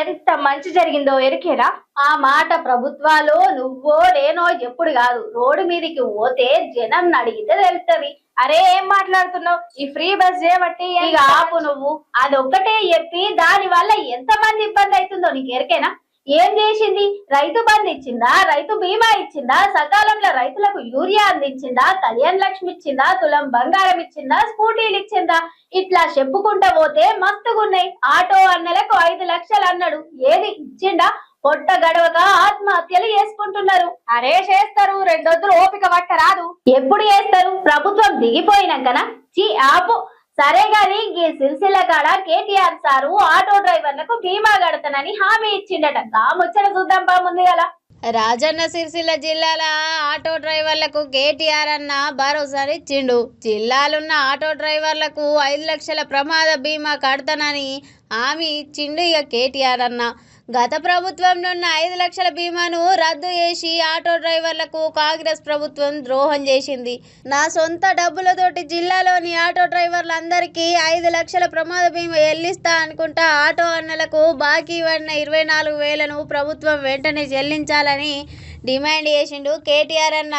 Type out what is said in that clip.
ఎంత మంచి జరిగిందో ఎరికేనా? ఆ మాట ప్రభుత్వాలు నువ్వో నేనో ఎప్పుడు కాదు. రోడ్డు మీదకి పోతే జనం అడిగితే తెలుస్తుంది అరే ఏం మాట్లాడుతున్నావు? ఈ ఫ్రీ బస్ చేయబట్టి ఇక ఆపు నువ్వు. అదొక్కటే చెప్పి దాని వల్ల ఎంత మంది ఇబ్బంది అవుతుందో నీకు ఎరికేనా? ఏం చేసింది? రైతు బంధు ఇచ్చిందా? రైతు బీమా ఇచ్చిందా? సకాలంలో రైతులకు యూరియా అందించిందా? కళ్యాణ్ లక్ష్మి ఇచ్చిందా? తులం బంగారం ఇచ్చిందా? స్కూటీలు ఇచ్చిందా? ఇట్లా చెప్పుకుంటా పోతే మస్తుగున్నాయి. ఆటో అన్నలకు ఐదు లక్షలు అన్నాడు. ఏది ఇచ్చిండా? పొట్ట గడవక ఆత్మహత్యలు చేసుకుంటున్నారు. అరే చేస్తారు. రెండొద్దులు ఓపిక పట్ట రాదు ఎప్పుడు చేస్తారు? ప్రభుత్వం దిగిపోయినాకనా? చీ ఆపు. సరే గాని ఈ సిరిసిల్ల కాడ కేటీఆర్ సారు ఆటో డ్రైవర్లకు బీమా కడతానని హామీ ఇచ్చిండట. గా ముచ్చట చూద్దాం బా ముందు గల రాజన్న సిరిసిల్ల జిల్లాల ఆటో డ్రైవర్లకు కేటీఆర్ అన్న భరోసాని ఇచ్చిండు. జిల్లాలున్న ఆటో డ్రైవర్లకు ఐదు లక్షల ప్రమాద బీమా కడతానని హామీ ఇచ్చిండు ఇక కేటీఆర్ అన్న. గత ప్రభుత్వం నున్న ఐదు లక్షల బీమాను రద్దు చేసి ఆటో డ్రైవర్లకు కాంగ్రెస్ ప్రభుత్వం ద్రోహం చేసింది. నా సొంత డబ్బులతోటి జిల్లాలోని ఆటో డ్రైవర్లందరికీ ఐదు లక్షల ప్రమాద బీమా చెల్లిస్తా అనుకుంటా ఆటో అన్నలకు బాకీ పడిన ఇరవై నాలుగు వేలను ప్రభుత్వం వెంటనే చెల్లించాలని డిమాండ్ చేసిండు కేటీఆర్ అన్న.